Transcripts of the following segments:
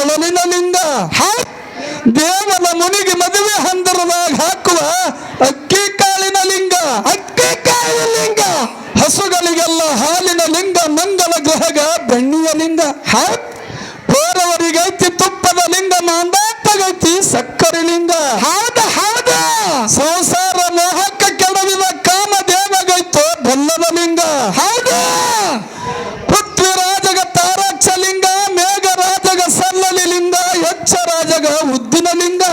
ಮೊಳಲಿನ ಲಿಂಗ ದೇವನ ಮುನಿಗೆ ಮದುವೆ ಹಂದರದಾಗ ಹಾಕುವ ಅಕ್ಕಿ ಕಾಳಿನ ಲಿಂಗ. ಅಕ್ಕಿ ಕಾಳಿನ ಲಿಂಗ. ಹಸುಗಳಿಗೆಲ್ಲ ಹಾಲಿನ ಲಿಂಗ, ಮಂಗಲ ಗ್ರಹಗ, ಬೆಣ್ಣಿಯ ಲಿಂಗ. ಹೋರವರಿಗೈತಿ ತುಪ್ಪದ ಲಿಂಗ ಮಾಂಡಾಟಗೈತಿ ಸಕ್ಕರೆ ಲಿಂಗ. ಹೌದ ಹೌದ. ಸಂಸಾರ ಮೋಹಕ್ಕೆ ಕೆಡವಿದ ಕಾಮ ದೇವಗೈತು ಬೆಲ್ಲದ ಲಿಂಗ. ಹೌದು. ಉದ್ದಿನ ಲಿಂಗ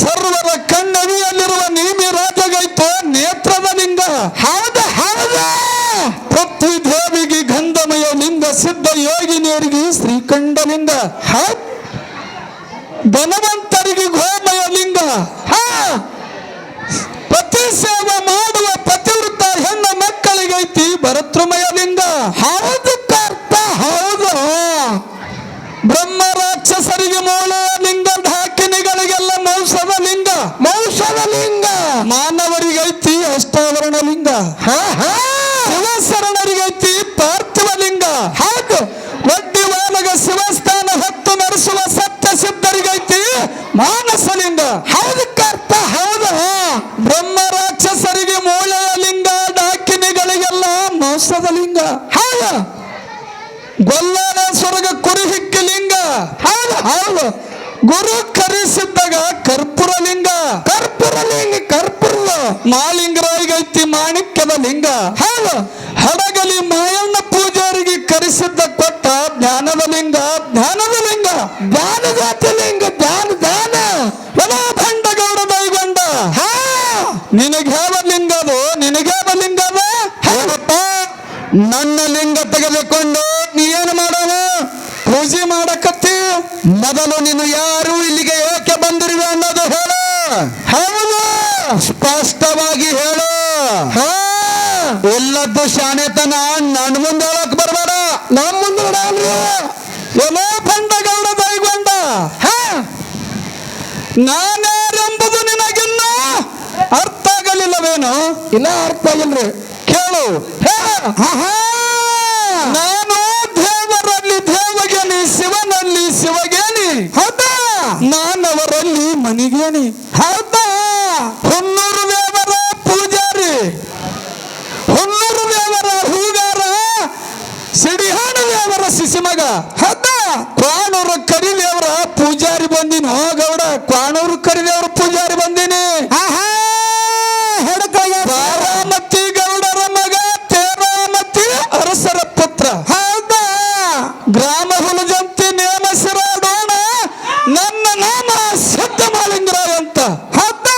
ಸರ್ವರ ಕಣ್ಣವಿಯಲ್ಲಿರುವ ನೀಮಿ ರಾಜಗೈತ ನೇತ್ರದ ಲಿಂಗ ಹೌದ ಹೌದ. ಪೃಥ್ವಿ ದೇವಿಗೆ ಗಂಧಮಯ ಲಿಂಗ ಸಿದ್ಧ ಯೋಗಿನಿಯರಿಗೆ ಶ್ರೀಕಂಠ ಲಿಂಗ ಧನವಂತರಿಗೆ ಗೋಮಯ ಲಿಂಗ. ಹಾ. ಪತಿ ಸೇವೆ ಮಾಡುವ ಪತಿವೃತ್ತ ಹೆಣ್ಣ ಮಕ್ಕಳಿಗೈತಿ ಭರತೃಮಯ ಲಿಂಗ. ಹೌದು ಕರ್ತ ಹೌದು. ಬ್ರಹ್ಮ ರಾಕ್ಷಸರಿಗೆ ಮೂಳೆಯ ಲಿಂಗ ಢಾಕಿನಿಗಳಿಗೆಲ್ಲ ಮೌಸದ ಲಿಂಗ. ಮೌಸದ ಲಿಂಗ. ಮಾನವರಿಗೈತಿ ಅಷ್ಟಾವರಣ ಲಿಂಗ. ಶಿವಶರಣರಿಗೈತಿ ಪಾರ್ಥಿವ ಲಿಂಗ. ಹೌದು. ವಡ್ಡಿ ಮಾನಗ ಶಿವಸ್ಥಾನ ಹತ್ತು ನಡೆಸುವ ಸತ್ಯ ಸಿದ್ಧರಿಗೈತಿ ಮಾನಸ ಲಿಂಗ. ಹೌದಕ್ಕೆ ಅರ್ಥ ಹೌದು. ಬ್ರಹ್ಮ ರಾಕ್ಷಸರಿಗೆ ಮೂಳೆಯ ಲಿಂಗ ಡಾಕಿನಿಗಳಿಗೆಲ್ಲ ಮೌಸದ ಲಿಂಗ. ಹೌದು. ಗೊಲ್ಲಾಳೇಶ್ವರಗ ಕುರಿ ಹಿಕ್ಕಿ ಲಿಂಗ. ಹೌದು. ಹೌದು. ಗುರು ಕರೆಸಿದ್ದಾಗ ಕರ್ಪೂರ ಲಿಂಗ. ಕರ್ಪೂರ ಲಿಂಗ ಕರ್ಪೂರ ಮಾಲಿಂಗರಾಯಿಗೈತಿ ಮಾಣಿಕ್ಯದ ಲಿಂಗ. ಹೌದು. ಹಡಗಲಿ ಮಾಯಣ್ಣ ಪೂಜಾರಿಗೆ ಕರೆಸಿದ್ದ ಕೊಟ್ಟ ಜ್ಞಾನದ ಲಿಂಗ. ಜ್ಞಾನದ ಲಿಂಗ. ಧ್ಯಾನದಾತ ಲಿಂಗ ಜ್ಞಾನ ಜ್ಞಾನ. ಎಲ್ಲ ಭಂಡಗೌಡ ದೈಗೊಂಡ ಹಾ. ನಿನಗೆ ಯಾವ ಲಿಂಗ ಅದು ನಿನಗೆ ಯಾವ ಲಿಂಗ ಅದು ಹೇಳಪ್ಪ ನನ್ನ ಲಿಂಗ ತೆಗೆದುಕೊಂಡು ನೀ ಏನು ಮಾಡೋಣ ಪೂಜೆ ಮಾಡಕತ್ತಿ. ಮೊದಲು ನೀನು ಯಾರು ಇಲ್ಲಿಗೆ ಏಕೆ ಬಂದಿರುವೆ ಅನ್ನೋದು ಹೇಳು. ಹೌದು. ಸ್ಪಷ್ಟವಾಗಿ ಹೇಳು. ಹಾ. ಎಲ್ಲದ್ದು ಶಾಣೆತನ ನನ್ನ ಮುಂದೆ ಹೇಳಕ್ ಬರಬೇಡ. ನಮ್ಮ ಮುಂದೆ ನೋಡಲ್ರಿ ಬಂದ ಗೌಡ ಬೈಗೊಂಡ. ಹಾ. ನಾನ್ಯಾರೆಂಬುದು ನಿನಗಿನ್ನ ಅರ್ಥ ಆಗಲಿಲ್ಲವೇನು? ಇನ್ನ ಅರ್ಥ ಆಗಿಲ್ರಿ. ಕೇಳು. ಹಾ! ಹಾ ನಾನು ದೇವರಲ್ಲಿ ದೇವಗೇನಿ ಶಿವನಲ್ಲಿ ಶಿವಗೇನಿ. ಹೌದಾ? ನಾನವರಲ್ಲಿ ಮನಿಗೇನಿ. ಹೌದಾ? ಹುನ್ನೂರು ದೇವರ ಪೂಜಾರಿ. ಹುನ್ನೂರು ದೇವರ ಹೂಗಾರ ಸಿಡಿಹಾಡು ದೇವರ ಸಿಸಿಮಗ ಹೌದಾ? ಕ್ವಾಣೂರು ಕರಿದೇವರ ಪೂಜಾರಿ ಬಂದಿನ ಗೌಡ ಕ್ವಾಣೂರು ಕರಿದೇವರ ಪೂಜಾರಿ ಬಂದಿನಿ ಆಹಾ ಹೆಡಕಾಗ ಬಾರಾಮತಿ ಗೌಡರ ಮಗ ತೇರಾಮತಿ ಅರಸರ ಪುತ್ರ ಹೌದಾ ಗ್ರಾಮ ಹುಲಜಂತಿ ನೇಮಸಿರಾಡೋಣ ನನ್ನ ನಾಮ ಸಿದ್ಧ ಮಾಲಿಂಗರಾಯ ಅಂತ ಹೌದಾ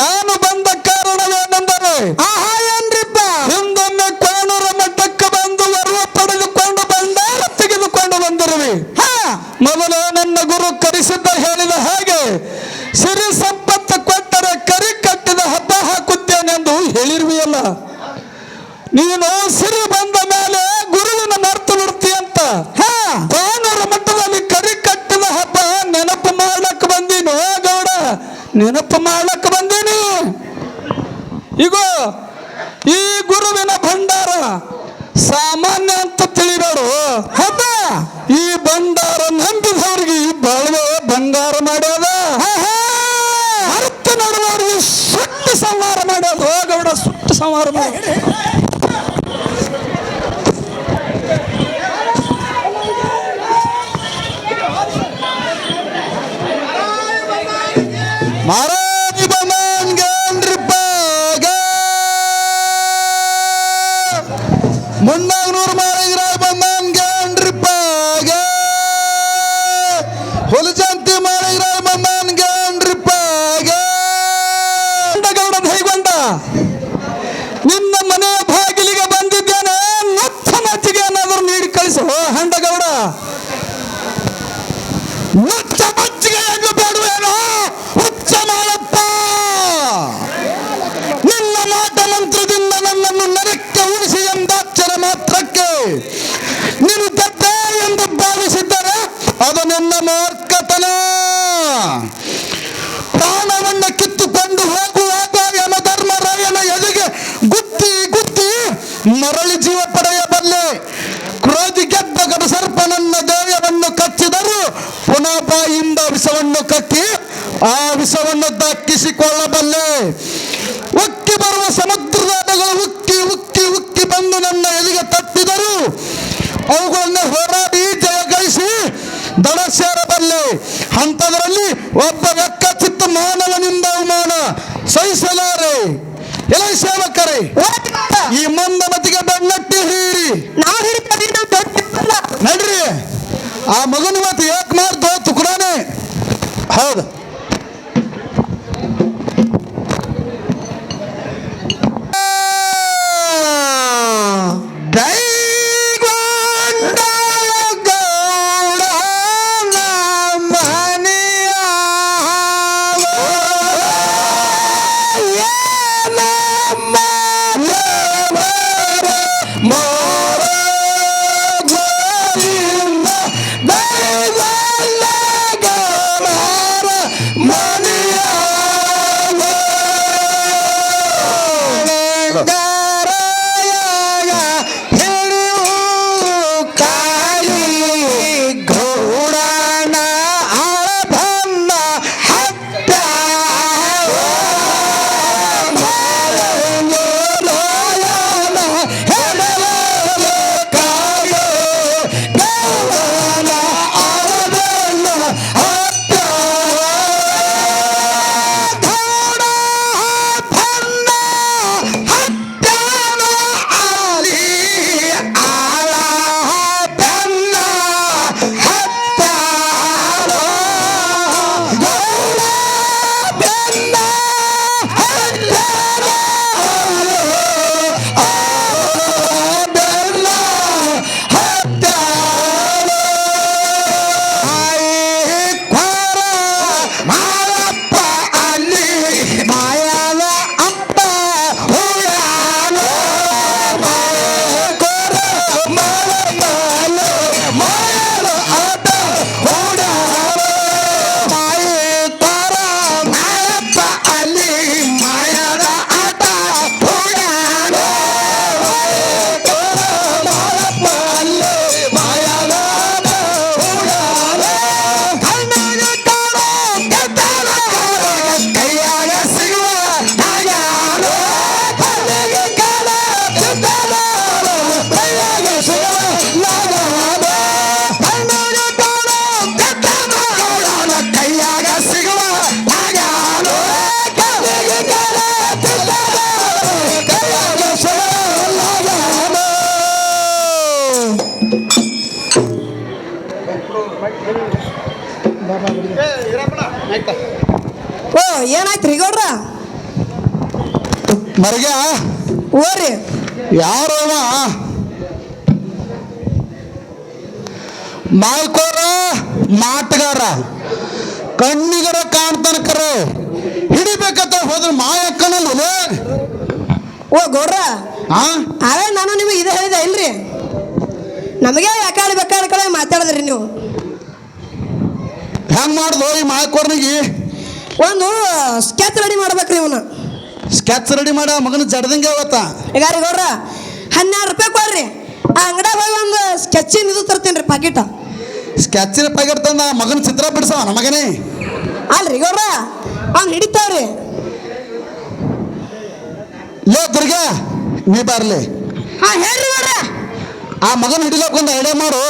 ನಾನು ಬಂದ ಕಾರಣವೇನೆಂದರೆ ಆಹಾ ಏನ್ರಿಪ್ಪ ಹಿಂದೊಮ್ಮೆ ಕೋಣೂರ ಮಠಕ್ಕೆ ಬಂದು ವರವ ಪಡೆದುಕೊಂಡು ಬಂಡಾರ ತೆಗೆದುಕೊಂಡು ಬಂದಿರುವೆ ಹಾ ಮೊದಲು ನನ್ನ ಗುರು ಕರೆಸಿದ್ದ ಹೇಳಿದ ಹಾಗೆ ಸಿರಿ ಸಂಪತ್ತು ಕೊಟ್ಟರೆ ಕರಿ ಕಟ್ಟಿದ ಹಬ್ಬ ಹಾಕುತ್ತೇನೆಂದು ಹೇಳಿರುವೆಯಲ್ಲ ನೀನು ಸಿರಿ ಬಂದ ಮೇಲೆ ಗುರುವಿನ ಮರ್ತು ಬಿಡ್ತೀಯಂತ ಹಾ ಬಾನೂರ ಮಠದಲ್ಲಿ ಕರಿ ಕಟ್ಟಿದ ಹಬ್ಬ ನೆನಪು ಮಾಡ್ಲಕ್ ಬಂದೀನಿ ಓ ಗೌಡ ನೆನಪು ಮಾಡಕ್ಕೆ ಬಂದೀನಿ. ಇಗೋ, ಈ ಗುರುವಿನ ಭಂಡಾರ ಸಾಮಾನ್ಯ ಅಂತ ಹೌದಾ? ಈ ಭಂಡಾರ ನಂಬಿದವ್ರಿಗೆ ಈ ಬಾಳ್ವೆ ಬಂಗಾರ ಮಾಡ್ಯಾದ. ಅರ್ಥ ನೋಡುವವ್ರಿಗೆ ಸುಟ್ಟು ಸಂಹಾರ ಮಾಡ್ಯಾದ. ಗೌಡ ಸುಟ್ಟು ಸಂಹಾರ ಮಾಡ್ಯಾದ ಹುಲಜಂತಿ ಮಾಳಿಗರಾಯ ಬಂದನ್ಗನ್ರಿಪ್ಪಾಗ ಗೌಡ ದೈಗೊಂಡ ನಿನ್ನ ಮನೆಯ ಬಾಗಿಲಿಗೆ ಬಂದಿದ್ದೇನೆ ನತ್ತ ಮಚ್ಚಿಗೆ ಏನಾದರೂ ನೀಡಿ ಕಳಿಸು. ಹಂಡಗೌಡ. ನತ್ತ ಮಾರ್ಕತನ. ನಿನ್ನ ಮೋರ ಪ್ರಾಣವನ್ನ ಕಿತ್ತುಕೊಂಡು ಹೋಗುವಾಗ ಯಮಧರ್ಮರಾಯನ ಎದೆಗೆ ಗುತ್ತಿ ಗುತ್ತಿ, ಮರಳಿ ಜೀವ ಪಡೆಯಬಲ್ಲೆ ಕ್ರೋಧಿ ಗೆದ್ದ ಗಡಸರ್ಪನನ್ನ ದೇಹವನ್ನು ಕಚ್ಚಿದರು ಪುನಃ ಬಾಯಿಂದ ವಿಷವನ್ನು ಕಟ್ಟಿ ಆ ವಿಷವನ್ನು ದಕ್ಕಿಸಿಕೊಳ್ಳಬಲ್ಲೆ. ಉಕ್ಕಿ ಬರುವ ಸಮುದ್ರದ ಉಕ್ಕಿ ಉಕ್ಕಿ ಉಕ್ಕಿ ಬಂದು ನನ್ನ ಎದೆಗೆ ತಟ್ಟಿದರು ಅವುಗಳನ್ನು ಹೋರಾಡಿ ಜಯಗಳಿಸಿ ದಡ ಸೇರಬಲ್ಲೆ ಅಂಥದ್ರಲ್ಲಿ ಒಬ್ಬ ಚಿತ್ತ ಮಾನವನಿಂದ ಅವಮಾನ ಸಹಿಸಲಾರೆ. ಎಲ್ಲ ಸೇವಕರೇ, ಈ ಮಂದಮತಿಗೆ ಬೆನ್ನಟ್ಟಿ ಹೀರಿ ನಡ್ರಿ. ಆ ಮಗನ ಇವತ್ತು ಏಕ್ ಮಾಡ್ದು ತುಕುಡಾನೆ ಹೌದು. ಓ ಏನಾಯ್ತ್ರಿ ಗೌಡ್ರ? ಮರ್ಗ? ಓರಿ ಯಾರು ಅವ? ಮಾಲ್ಕೋರ ಮಾಟಗಾರ ಕಣ್ಣಿಗರ ಕಾಣ್ತಾನ ಕರೆ. ಹಿಡಿಬೇಕಂತ ಹೋದ್ರೆ ಮಾಯಕ್ಕನಲ್ಲ ಓ ಗೌಡ್ರ. ಅವೇ ನಾನು ನಿಮಗೆ ಇದು ಹೇಳಿದೆ ಇಲ್ರಿ ನಮಗೆ ಯಾಕಾಡಿ ಬೇಕಾದ ಕಡೆ ಮಾತಾಡಿದ್ರಿ ನೀವು? ಹೆಂಗ್ ಮಾಡ್ದು? ಈ ಮಾಯಕೋರ್ನಿಗೆ ಒಂದು ಸ್ಕೆಚ್ ರೆಡಿ ಮಾಡ್ಬೇಕ್ರಿ ಇವನು ಸ್ಕೆಚ್ ರೆಡಿ ಮಾಡ ಮಗನ ಜಡ್ದಂಗೆ ಅವತ್ತ ಈಗ ರೀ ಗೌಡ್ರ ಹನ್ನೆರಡು ರೂಪಾಯಿ ಕೊಡ್ರಿ. ಆ ಅಂಗಡಿಯಾಗ ಹೋಗಿ ಒಂದು ಸ್ಕೆಚಿನ ಇದು ತರ್ತೀನಿ ರೀ ಪಾಕಿಟ ಸ್ಕೆಚಿನ ಪ್ಯಾಕೆಟ್ ತಂದ ಮಗನ ಚಿತ್ರ ಬಿಡ್ಸವ ನಮಗನೇ ಅಲ್ರಿ ಗೌಡ್ರ ಅವ್ನು ಹಿಡಿತಾವ್ರಿ. ಲೋ ದುರ್ಗಾ ನೀ ಬರ್ಲಿ. ಹಾ ಹೇಳ್ರಿ ಗೌಡ್ರ. ಆ ಮಗನ ಹಿಡಿಲಕ್ ಒಂದು ಐಡಿಯಾ ಮಾಡು.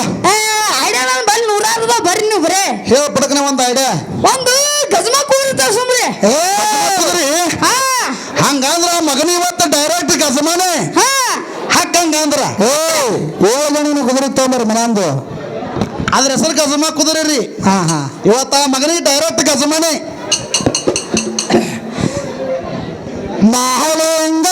ಐಡಿಯಾ ನಾನು ಬಲ್ಲಿ ನೂರಾರು ಬರ್ರಿ ನೀವು ಬರೇ. ಹೇಳ ಪಡಕನೆ ಒಂದು ಐಡಿಯಾ ಒಂದು ಗಜಮ ಕೂಡಿರ್ತಾವ ಸುಮ್ರಿ ಹೇ ಕುದುರಿ. ಹಾ. ಹಂಗಂದ್ರ ಮಗನ ಇವತ್ತು ಡೈರೆಕ್ಟ್ ಗಜಮಾನೆ. ಹಾ. ಹಾಕಂಗಂದ್ರ ಓ ಏಳು ಕುದುರೆ ತೊಗೊಂಬರ್ರಿ ಮನಂದು. ಅದ್ರ ಹೆಸರು ಗಜಮ ಕುದುರೆ ರೀ. ಹಾ ಹಾ. ಇವತ್ತ ಮಗನಿಗೆ ಡೈರೆಕ್ಟ್ ಗಜಮಾನೆ. ಮಹಲಿಂಗರಾಯನ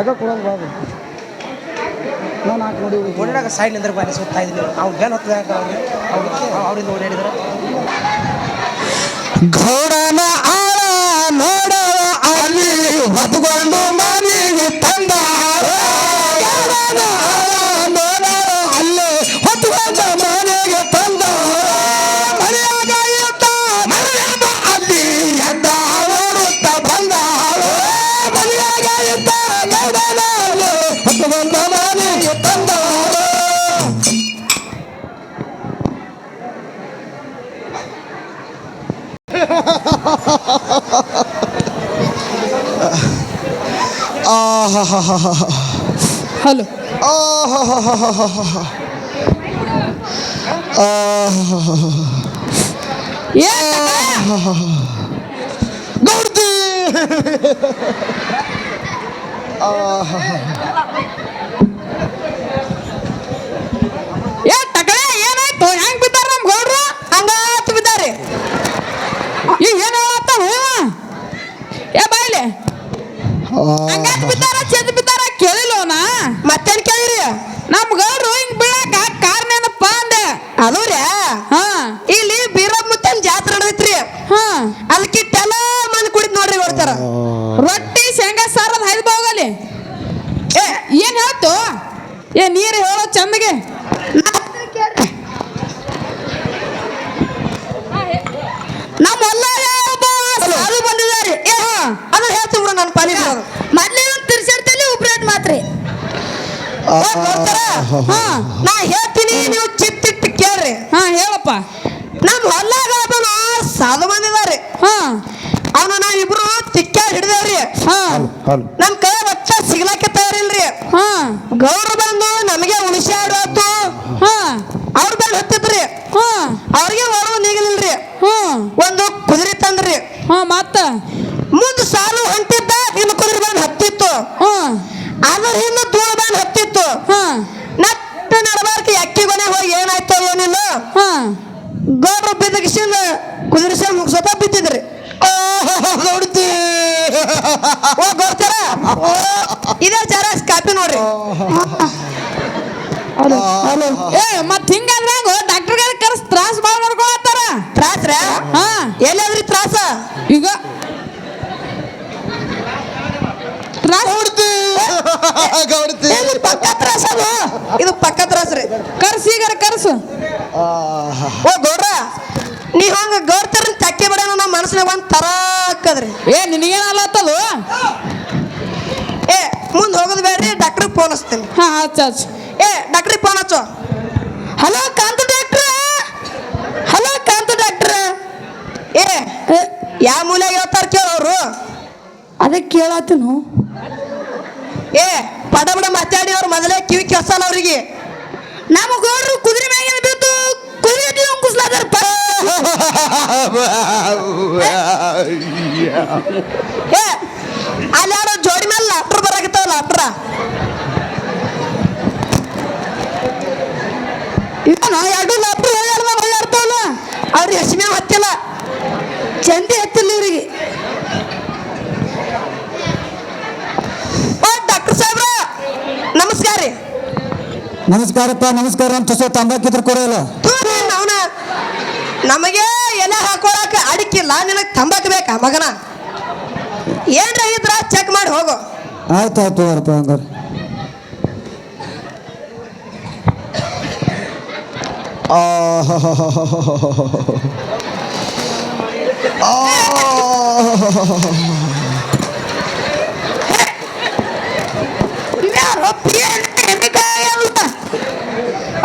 ಲಗ ಕೊಡೋದು ಬಾಬು. ನಾನು ಹಾಕಿ ನೋಡಿ ಓಡಾಡಾಗ ಸೈಡ್ ನಿಂದ್ರೆ ಬಾರಿ ಸುತ್ತಾ ಇದ್ದೀನಿ. ಅವ್ನು ಅವ್ರಿಗೆ ಹತ್ತದ ಅವರಿಂದ ಓಡಾಡಿದ್ರೆ ಘೋಡನ ಆಳ ನೋಡ ಅಲ್ಲಿ ಹೊತ್ಕೊಂಡು ಮನೆಗೆ ತಂದ. ಹಲೋ. ಗೌಡ್ತಿ ಏ ತಕಳೆ ಏನಾಯ್ತು? ಹೆಂಗ್ ಬಿದ್ದಾರ ನಮ್ ಗೌಡ್ರು? ಹಂಗಾತ್ ಬಿದ್ದಾರೆ. ಏ ಬಾಯ್ಲೆ ಹಂಗಾತ್ ಬಿದ್ದಾರ ಚೆದ್ ಬಿದ್ದಾರ ಕೇಳಿಲ್ಲೋನ ಮತ್ತೇನ್ ಕೇಳಿರಿ ನಮ್ ಗೌಡ್ರು ಹಿಂಗ್ ಬೀಳಾಕ ಕಾರಣ ಏನಪ್ಪ ಅಂದೆ ಅದು ರೀ ಹಾ ಇಲ್ಲಿ ಬೀರಮ್ಮತ್ತನ್ ಜಾತ್ರೆ ನಡೆದೈತ್ರಿ ಹಾ ಅದಕ್ಕೆ ಟೆಲ ಮಂದಿ ಕುಡಿದ್ ನೋಡ್ರಿ ಕೊಡ್ತಾರ ರೊಟ್ಟಿ ಶೇಂಗಾ ಸಾರದ ಹೈದ್ ಹೋಗಲಿ ಏ ಏನ್ ಹೇಳ್ತು ಏ ನೀರು ಹೇಳೋ ಚಂದಗೆ ನಮ್ಮ ಹೊಲ ಸಾಲು ಬಂದಿದ್ದಾರೆ ಏ ಅದು ಹೇಳ್ತೀವಿ ಬಿಡು ನನ್ನ ಪಾಲಿ ಮೊದ್ಲೇ ಒಂದು ತಿರ್ಸಿರ್ತಲ್ಲಿ ಉಪ್ರೇಟ್ ಮಾತ್ರಿ. ಹಾ ನಾ ಹೇಳ್ತೀನಿ ನೀವು ಚಿತ್ತಿಟ್ಟು ಕೇಳ್ರಿ. ಹಾ ಹೇಳಪ್ಪ. ನಮ್ಮ ಹೊಲ್ಲಾಗ ಅದನ್ನ ಸಾಲು ಬಂದಿದ್ದಾರೆ ಹಾ. ಅವನು ನಾ ಇಬ್ರು ತಿಕ್ಕ ಹಿಡಿದೇವ್ರಿ. ಹಾ. ನಮ್ ಕೈ ಒಟ್ಟ ಸಿಗ್ಲಾಕ ತಯಾರಿಲ್ರಿ ಹಾ. ಗೌರವ ಬಂದು ನಮಗೆ ಉಳಿಸ್ಯಾಡತ್ತು ಹಾ. ಅವ್ರ ಬಂದು ಹತ್ತಿದ್ರಿ. ಹಾ. ಅವ್ರಿಗೆ ಹೊರವ ನೀಗಲಿಲ್ರಿ. ಹ್ಞೂ ಒಂದು ಕುದುರೆ ತಂದ್ರಿ. ಹಾ ಮತ್ತ? ಮುಂದ್ ಸಾಲು ಹೊಂಟಿದ್ದ ಇನ್ನು ಕುದುರೆ ಬಂದು ಹತ್ತಿತ್ತು. ಹಾ. ಅದ್ರ ಹಿಂದೆ ಧೂಳು ಬಂದು ಹತ್ತಿತ್ತು. ಹಾ. ನಟ್ಟ ನಡಬಾರ್ಕ ಅಕ್ಕಿ ಕೊನೆ ಹೋಗಿ ಏನಾಯ್ತು ಏನಿಲ್ಲ. ಹಾ. ಗೌಡ್ರು ಬಿದ್ದಗಿಸಿಂದ ಕುದುರೆ ಸೇರಿ ಮುಗಿಸೋತ ಬಿದ್ದಿದ್ರಿ. ನೋಡ್ತಿ ಓ ಗೊತ್ತಾರ ಇದೇ ಜರಾಕ್ಸ್ ಕಾಪಿ ನೋಡ್ರಿ. ಏ ಹಲೋ. ಹಿಂಗಂದ್ರೆ ಡಾಕ್ಟರ್ ಗಾರಿ ಕರ್ಸ್ ತ್ರಾಸ ಬಾಳ ಮಾಡ್ಕೊಳತ್ತಾರ ತ್ರಾಸ್ರ ಹಾ ಎಲ್ಲಾದ್ರಿ ತ್ರಾಸ ಈಗ ತ್ರಾಸ ಗೌಡ್ತಿ ಗೌಡ್ತಿ ಇದು ಪಕ್ಕ ತ್ರಾಸ ಅದು ಇದು ಪಕ್ಕದ ತ್ರಾಸ ರೀ ಕರ್ಸ್ ಈಗ ಕರ್ಸು. ಓ ಗೌಡ್ರ ನೀ ಹಂಗ ಗೌಡ್ತಾರ ತಕ್ಕಿ ಬಿಡೋಣ ನಮ್ಮ ಮನಸ್ಸಿನಾಗ ಒಂದು ತರ ಹಾಕದ್ರಿ ಏ ನಿನಗೇನಲ್ಲತ್ತದು ಏ ಮುಂದೆ ಹೋಗೋದು ಬೇಡ್ರಿ ಡಾಕ್ಟ್ರಿಗೆ ಫೋನ್ ಹಚ್ತೀನಿ. ಹಾಂ ಹಚ್ಚ ಹಚ್ಚ. ಏ ಡಾಕ್ಟ್ರಿಗೆ ಫೋನ್ ಹಚ್ಚು. ಹಲೋ ಕಾಂತ ಡಾಕ್ಟ್ರ ಹಲೋ ಕಾಂತ ಡಾಕ್ಟ್ರ ಏ ಯಾವ ಮೂಲೆಗೆ ಹೇಳ್ತಾರ ಕೇಳೋರು ಅದಕ್ಕೆ ಕೇಳತ್ತೀನು ಏ ಪಡ ಬಡ ಮಾತಾಡಿ ಅವ್ರು ಮೊದಲೇ ಕಿವಿ ಕೆಸಲ್ಲ ಅವ್ರಿಗೆ. ನಮ್ಮ ಗೌಡ್ರು ಕುದುರೆ ಮ್ಯಾಗಿನ ಬಿದ್ದು ಕುದುರೆ ಕುಸ್ಲಾದಾರ ಅಲ್ಲಿ ಯಾರೋ ಜೋಡಿ ಮೇಲೆ ಲಾಟ್ರ್ ಬರಾಕತ್ತಾವ ಲಾಟ್ರ ಎರಡು ಲಾಟ್ರ್ ಹೇಳ್ಯಾರ್ದ ಹೊಳ್ಳಾಡ್ತಾವಲ್ಲ ಅವ್ರಿಗೆ ಹಸಿಮೆ ಹತ್ತಿಲ್ಲ. ಚಂದಿ ಹತ್ತಿಲ್ಲ ಇವ್ರಿಗೆ ಓ ಡಾಕ್ಟರ್ ಸಾಹೇಬ್ರ ನಮಸ್ಕಾರ ರೀ. ನಮಸ್ಕಾರಪ್ಪ ನಮಸ್ಕಾರ ಅಂತ ತಂಬಾಕಿದ್ರು ಕೊಡಲ್ಲ ಅವನ ನಮಗೆ ಎಲೆ ಹಾಕೊಳಕ ಅಡಿಕಿಲ್ಲ ನಿನಗೆ ತಂಬಾಕ್ ಬೇಕಾ ಮಗನ? ಏನ್ರ ಇದ್ರ? ಚೆಕ್ ಮಾಡಿ ಹೋಗು. ಆಯ್ತು ಆಯ್ತು ಅವರಪ್ಪ ಹಂಗಾರೆ. ಇದ್ಯಾರೋ ಎಮ್ಮಿಕಾಯಿ ಅಂತ.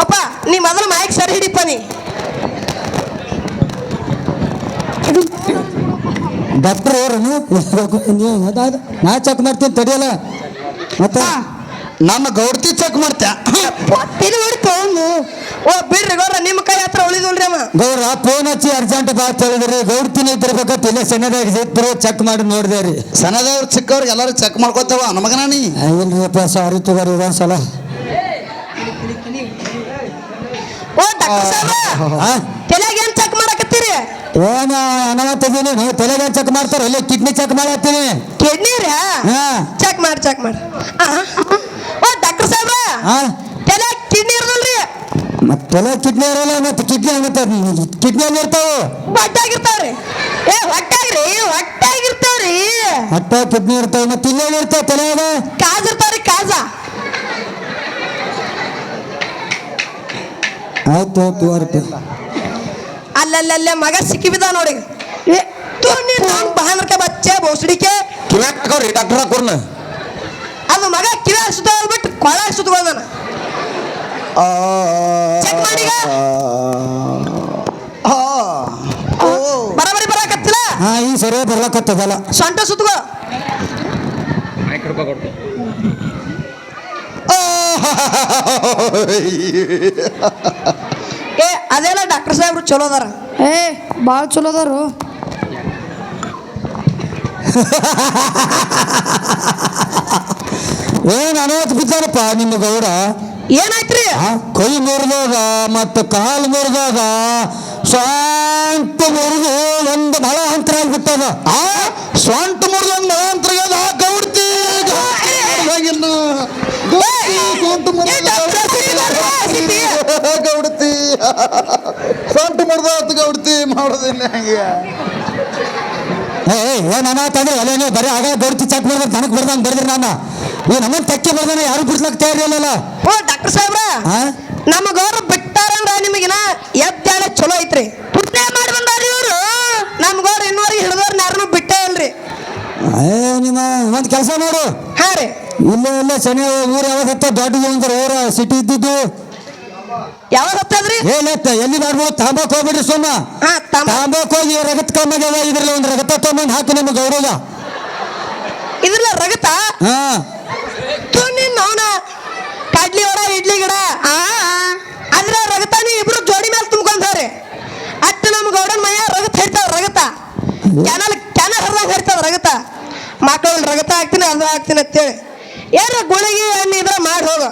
ಅಪ್ಪ ನೀ ಮೊದಲು ಮೈಕ್ ಸರಿ ಹಿಡಿಪ್ಪ ನೀ. ಡಾಕ್ಟರ್ ನಾ ಚೆಕ್ ಮಾಡ್ತೀನಿ ತಡಿಯಲ್ಲ? ಮತ್ತೆ? ನಮ್ಮ ಗೌಡ್ತಿ ಚೆಕ್ ಮಾಡ್ತ್ಯಾ? ತಿಳಿ ಹೊಡಿತು ಓ ಬಿಡ್ರಿ ಗೌರ ನಿಮ್ಮ ಕೈ ಹತ್ರ ಉಳಿದಲ್ರಿ ಅವ. ಗೌರ ಫೋನ್ ಹಚ್ಚಿ ಅರ್ಜೆಂಟ್ ಬಾ ಹೇಳಿದ್ರಿ. ಗೌಡ್ತಿನ ಇದ್ದಿರ್ಬೇಕಂತ ತಲೆ ಸಣ್ಣದಾಗ ಇದ್ರು ಚೆಕ್ ಮಾಡಿ ನೋಡಿದೆ ರೀ. ಸಣ್ಣದವ್ರು ಚಿಕ್ಕವ್ರಿಗೆ ಎಲ್ಲರೂ ಚೆಕ್ ಮಾಡ್ಕೋತಾವ ನಮಗನ ನೀ? ಇಲ್ರಿಪ್ಪ ಸಾರಿ ತಗೋರಿ ಒಂದ್ಸಲ ಓ ಡಾಕ್ಟರ್ ಸಾಹೇಬ್ರ ಆ? ತಲೆಗೆ ಏನ್ ಚೆಕ್ ಮಾಡಕತ್ತೀರಿ? ಏನು ಅನವತ್ತಿದ್ದೀನಿ ನೀವು ತಲೆಗೆ ಚೆಕ್ ಮಾಡ್ತಾರೆ? ಇಲ್ಲಿ ಕಿಡ್ನಿ ಚೆಕ್ ಮಾಡತ್ತೀನಿ. ಕಿಡ್ನಿ ರೀ ಹಾ. ಚೆಕ್ ಮಾಡಿ ಚೆಕ್ ಮಾಡಿ. ಓ ಡಾಕ್ಟರ್ ಸಾಹೇಬ್ರ ಹಾ. ತಲೆ ಕಿಡ್ನಿ ಇರದಲ್ರಿ? ಮತ್ತೆ ತಲೆ ಕಿಡ್ನಿ ಇರಲ್ಲ ಮತ್ತೆ ಕಿಡ್ನಿ ಆಗುತ್ತೆ. ಕಿಡ್ನಿಯಲ್ಲಿ ಆಗಿರ್ತಾವೆ ಹೊಟ್ಟಾಗಿರ್ತಾವ್ರಿ ಏ ಹೊಟ್ಟಾಗ್ರಿ ಹೊಟ್ಟಾಗಿರ್ತಾವ್ರಿ. ಹೊಟ್ಟೆ ಕಿಡ್ನಿ ಇರ್ತಾವ ಮತ್ತೆ ಇರ್ತಾವ ಇರ್ತಾವೆ ತಲೆಯಾಗ ಕಾಜ್ ಇರ್ತಾವ್ರಿ ಕಾಜ. ಆಯ್ತು ಆಯ್ತು ಅರ್ಪ ಅಲ್ಲಲ್ಲಲ್ಲೇ ಮಗ ಸಿಕ್ಕಿಬಿದ ನೋಡಿ. ಏ ತೂ ನೀನು ಬಹಾನರ್ಕ ಬಚ್ಚೆ ಬೋಸಡಿಕೆ. ಕಿವ್ಯಾಕ್ ಹಾಕೋರಿ ಡಾಕ್ಟರ್ ಹಾಕೋರ್ನ. ಅದು ಮಗ ಕಿವಿ ಸುತ್ತೋಗ್ಬಿಟ್ಟು ಕೊಳ ಸುತ್ತಗೋದಾನ. ಬರಬರಿ ಬರಾಕತ್ತಿಲ್ಲ ಹಾ ಈಗ ಸರಿ ಬರ್ಲಕತ್ತದಲ್ಲ ಸೊಂಟ ಸುತ್ತಗೋ ಏ ಅದೆಲ್ಲ ಡಾಕ್ಟರ್ ಸಾಹೇಬ್ರು ಚಲೋ ಅದಾರ ಏ ಭಾಳ ಚಲೋ ಅದಾರು ಏನ್ ಅನಾಥ ಬಿದ್ದಾರಪ್ಪ ನಿಮ್ಮ ಗೌಡ ಏನಾಯ್ತ್ರಿ? ಆ, ಕೈ ಮುರಿದಾಗ ಮತ್ತು ಕಾಲು ಮುರಿದಾಗ ಸ್ವಂತ ಮುರಿದು ಒಂದು ಮಳ ಅಂತರ ಆಗ್ಬಿಟ್ಟದ. ಆ ಸ್ವಂಟ ಮುರಿದು ಒಂದು ಮಳ ಅಂತರ ಆಗ್ಯದ. ಆ ಗೌಡ್ತಿ ಗೌಡ್ತಿಯಾಗಿನ್ನು. ಗೌಡ್ತಿ, ಸ್ವಂಟ ಮುರಿದು ಏ, ಡಾಕ್ಟ್ರ, ಸಿಟಿ, ಗೌಡ್ತಿ. ಸ್ವಂಟ ಮುರಿದಾತು ಗೌಡ್ತಿ ಮಾಡೋದಿಲ್ಲ ಹಂಗೆ. ಏ ಏನ್ ತಂದ್ರೆ ಅಲ್ಲೇನು ಬರೀ ಆಗ ಬರ್ತಿ ಚೆಕ್ ಮಾಡ್ದಂತ ನನಗೆ ಬರ್ದಂಗೆ ಬರ್ದ್ರಿ ನಾನು. ಈ ನಮ್ಮ ತೆಕ್ಕೆ ಬರ್ದಾನೆ ಯಾರು ಬಿಡ್ಸ್ಲಕ್ ತಯಾರಿಲ್ಲಲ್ಲ ಓ ಡಾಕ್ಟರ್ ಸಾಹೇಬ್ರ ನಮ್ಮ ಗೌರ ಬಿಟ್ಟಾರಂದ್ರ ನಿಮಗಿನ ಎದ್ದಾಳ ಚಲೋ ಐತ್ರಿ. ಪುಣ್ಯ ಮಾಡಿ ಬಂದಾರಿ ಇವ್ರು. ನಮ್ಮ ಗೌರ ಇನ್ನೂರಿಗೆ ಹಿಡಿದವ್ರನ್ನ ಯಾರನ್ನೂ ಬಿಟ್ಟೇ ಇಲ್ರಿ. ಏ ನಿಮ್ಮ ಒಂದು ಕೆಲಸ ನೋಡು ಹಾ ರೀ. ಇಲ್ಲೇ ಇಲ್ಲೇ ಶನಿ ಊರು ಯಾವಾಗ ದೊಡ್ಡ ಅಂದ್ರೆ ಊರ ಸಿಟಿ ಇದ್ದಿದ್ದು. ಯಾವಾಗ ಹತ್ತದ್ರಿ? ಏನತ್ತ ಎಲ್ಲಿ ಮಾಡ್ಬೋದು? ತಾಂಬಾಕ್ ಹೋಗ್ಬಿಡ್ರಿ ಸೋಮ ತಾಂಬಾಕ್. ಹೋಗಿ ರಗತ್ ಕಮ್ಮಾಗ್ಯದ ಇದ್ರಲ್ಲಿ ಒಂದು ರಗತ ತೊಗೊಂಡು ಹಾಕಿ ನಿಮ್ಮ ಗೌರವ. ಇದ್ರಲ್ಲ ರಗತ? ಅವನ ಕಡ್ಲಿ ವಡ ಇಡ್ಲಿ ಗಿಡ. ಅದ್ರ ನೀ ಇಬ್ರು ಜೋಡಿ ಮೇಲೆ ತುಂಬ್ಕೊಂತಾರೆ ಅಟ್ಟು ನಮ್ಮ ಗೌಡನ ಮಯ್ಯ ರಗತ ಹರಿತಾವ ರಗತ. ಕ್ಯಾನಲ್ ಕ್ಯಾನಲ್ ಹರಿದಾಗ ಹರಿತಾವ ರಗತ. ಮಕ್ಕಳು ರಗತ ಹಾಕ್ತೀನಿ ಅದು ಹಾಕ್ತೀನಿ ಅಂತೇಳಿ. ಏನ ಗುಳಿಗೆ ಹಣ್ಣು ಇದ್ರೆ ಮಾಡಿ ಹೋಗು.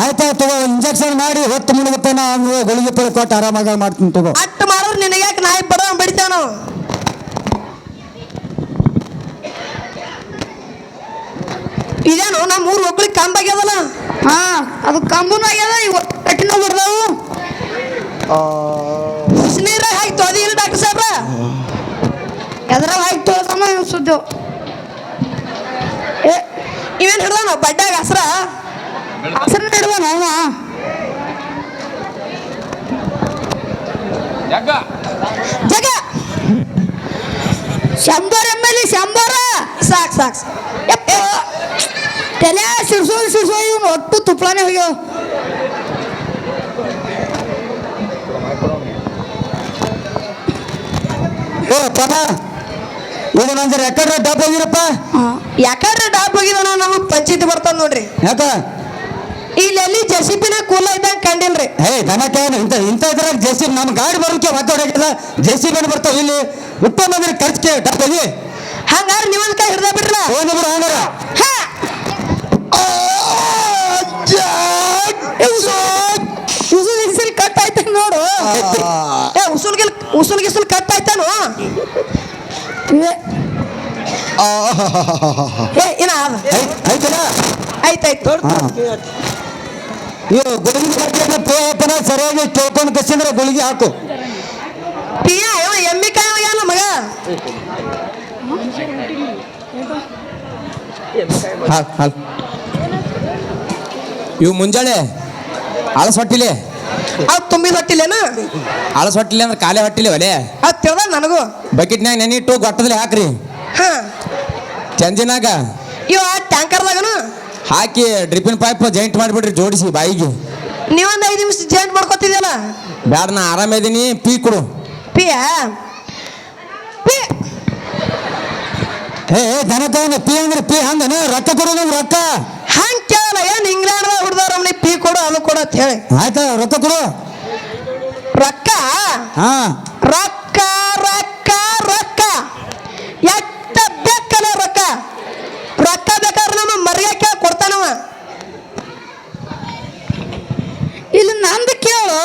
ಆಯ್ತಾಯ್ತು ತಗೋ ಇಂಜೆಕ್ಷನ್ ಮಾಡಿ ಹೊತ್ತು ಮುಳುಗುತ್ತಾನ ನಾನು ಗುಳಿಗೆ ಪಳಿ ಕೊಟ್ಟು ಆರಾಮಾಗ ಮಾಡ್ತೀನಿ ತಗೋ. ಅಟ್ಟು ಮಾಡೋರು ನಿನಗೆ ಯಾಕೆ ನಾಯಿ ಬಡ ಬಡಿತಾವ ನಾವು ಇದೇನು ನಮ್ಮ ಮೂರು ಕಂಬ ಕಂಬಾಗ್ಯದಲ್ಲ ಹಾ ಅದು ಕಂಬನು ಆಗ್ಯದ ಇವು ಕಟ್ಟಿನ ಬರ್ತಾವು ನೀರ ಹಾಕಿ ತೊದಿಲ್ಲ ಡಾಕ್ಟರ್ ಸಾಹೇಬ್ರ ಎದ್ರಾಗ ಹಾಕಿ ತೋರ್ಸಮ್ಮ ಸುದ್ದು. ಇವೇನು ಹಿಡ್ದಾನ? ಬಡ್ಡಾಗ ಹಸ್ರ? ಹಸ್ರ ಹಿಡ್ದಾನ ಅವ ಜಗ ಶಂಬರ್ ಎಂ ಎಲ್ ಶಂಬರ. ಸಾಕ್ ಸಾಕ್ ಯಪ್ಪ ತಲೆ ಸಿರ್ಸೋ ಸಿರ್ಸೋ ಇವನು ಒಟ್ಟು ತುಪ್ಪಳನೆ ಹೋಗ್ಯಾವ. ಓ ಪದ. ಇದು ನಂದು ರೆಕಾರ್ಡ್ ಡಬ್ ಹೋಗಿರಪ್ಪ ಯಾಕಂದ್ರೆ ಡಾಬ್ ಹೋಗಿದಾನ ನಮ್ಮ ಪಂಚಾಯತಿ ಬರ್ತದ ನೋಡ್ರಿ. ಯಾಕ? ಇಲ್ಲಿ ಎಲ್ಲಿ ಜಸಿಪಿನ ಕೂಲ ಇದ್ದಂಗೆ ಕಂಡಿನ್ರಿ ಏಯ್ ದನ ಏನು ಇಂಥ ಇಂಥ ಇದ್ರಾಗ ಜೆ ನಮ್ಮ ಗಾಡಿ ಬರೋಕೆ ಮತ್ತೆ ಜೆ ಸಿ ಬಿ ಬರ್ತಾವ ಇಲ್ಲಿ? ಉತ್ತಮ ಅಂದ್ರೆ ಖರ್ಚಿಗೆ ಡಬ್ ಹೋಗಿ. ಹಂಗಾರ ನೀವೊಂದ್ ಕೈ ಹಿಡ್ದ ಬಿಡ್ರಲ್ಲ? ಹೋಗಿ ನಂಬರ್ ಹಂಗಾರ. ಹಾ. ಉಸು. ಇಸಿಲ್ ಕಟ್ ಆಯ್ತ ನೋಡು. ಏ ಉಸುಲ್ಗಿಲ್ ಉಸುಲ್ ಗಿಸುಲ್ ಕಟ್ ಆಯ್ತಾನು? ಏ, ಏ ಇನ್ನ ಅದ ಆಯ್ತಲ್ಲ ಆಯ್ತಾಯ್ತು ಇವು ಗುಳಿಗೆ ಸರಿಯಾಗಿ ಕೇಳ್ಕೊಂಡು ಕಸಿಂದ್ರೆ ಗುಳಿಗೆ ಹಾಕು. ಪಿಯ ಎಮ್ಮಿ ಕಾಯಿ ಮಗ? ಇವು ಮುಂಜಾಳೆ ಆಳಸ್ ಹೊಟ್ಟಿಲೆ ಅವ್ ತುಂಬಿದ ಹೊಟ್ಟಿಲೇನ? ಅಳಸ ಹೊಟ್ಟಿಲ್ಲ ಅಂದ್ರೆ ಕಾಲೇ ಹೊಟ್ಟಿಲ್ಲ ಒಲೆ. ಅದ್ ತಿಳ್ದ ನನಗೂ. ಬಕೆಟ್ನಾಗ ನೆನಿಟ್ಟು ಗೊಟ್ಟದಲ್ಲಿ ಹಾಕ್ರಿ. ಹಾ. ಚಂಜಿನಾಗ. ಇವ ಟ್ಯಾಂಕರ್ದಾಗನು? ಹಾಕಿ ಡ್ರಿಪ್ಪಿನ ಪೈಪ್ ಜಾಯಿಂಟ್ ಮಾಡಿಬಿಡ್ರಿ ಜೋಡಿಸಿ ಬಾಯಿಗೆ. ನೀವೊಂದು ಐದು ನಿಮಿಷ ಜಾಯಿಂಟ್ ಮಾಡ್ಕೊತಿದ್ಯಲ್ಲ? ಬ್ಯಾಡ ನಾ ಆರಾಮಿದ್ದೀನಿ ಪೀ ಕೊಡು. ಪಿಯ ಪಿ. ಏ ಏ, ದನ ತಗೊಂಡು ಪಿ ಅಂದ್ರೆ ಪಿ ಹಂದನ ರೊಕ್ಕ ಕೊಡು ನಮ್ಗೆ ರೊಕ್ಕ. ಹಂಗ ಕೇಳಲ್ಲ ಏನು ಇಂಗ್ಲೆಂಡ್ ಹುಡ್ದವ್ರ ಅವನಿಗೆ ಪಿ ಕೊಡು ಅದು ಕೊಡು ಅಂತ ಹೇಳಿ. ಆಯ್ತಾ ರೊಕ್ಕ ಕೊಡು. ರೊಕ್ಕ? ಹಾ. ರೊಕ್ಕ ರೊಕ್ಕ ರೊಕ್ಕ. ಎಷ್ಟ ಬೇಕಲ್ಲ ರೊಕ್ಕ? ರೊಕ್ಕ ಬೇಕಾದ್ರೆ ನಮ್ಮ ಮರ್ಯಾಕೆ ಕೊಡ್ತಾನವ ಇಲ್ಲಿ ನಂದು ಕೇಳು.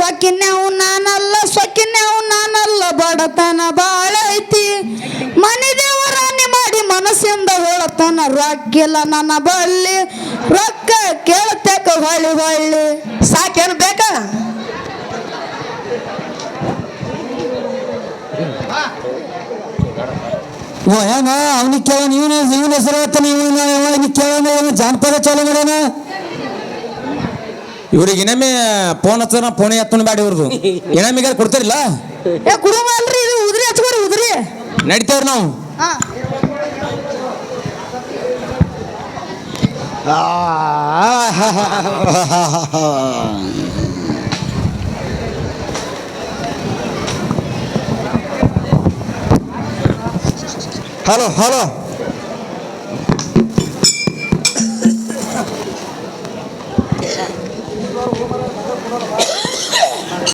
ರೊಕ್ಕಿನ್ಯಾವು ನಾನಲ್ಲ ಸೊಕ್ಕಿನ್ಯಾವು ನಾನಲ್ಲ ಬಡತನ ಬಾಳ ಐತಿ ಮನೆ ದೇವರಾಣಿ ಮಾಡಿ ಮನಸ್ಸಿಂದ ಹೇಳತನ ರೊಕ್ಕಿಲ್ಲ ನನ್ನ ಬಳ್ಳಿ ರೊಕ್ಕ ಕೇಳತಕ್ಕ ಹೊಳ್ಳಿ ಹೊಳ್ಳಿ. ಸಾಕೇನು ಬೇಕಾ? ಓ ಹೆಂಗ ಅವನಿಗೆ ಕೇಳೋಣ ಇವನ ಇವನ ಹೆಸರು ಹೇಳ್ತಾನೆ ಇವನ ಇವನಿಗೆ ಕೇಳೋಣ ಏನು ಜಾನಪದ ಚಾಲು ಮಾಡ್ಯಾನ? ಇವ್ರಿಗೆ ಇನ್ನೊಮ್ಮೆ ಫೋನ್ ಹಚ್ಚೋಣ ಫೋನ್ ಎತ್ತನ ಬ್ಯಾಡ ಇವ್ರದ್ದು ಇನ್ನೊಮ್ಮಿಗೆ ಕೊಡ್ತಾರಿಲ್ಲ? ಏ ಕುಡುಮ ಅಲ್ರಿ ಇದು ಉದ್ರಿ ಹಚ್ಕೋರಿ ಉದ್ರಿ. ನಡಿತೇವ್ರಿ ನಾವು. ಹಾ. 啊，好好。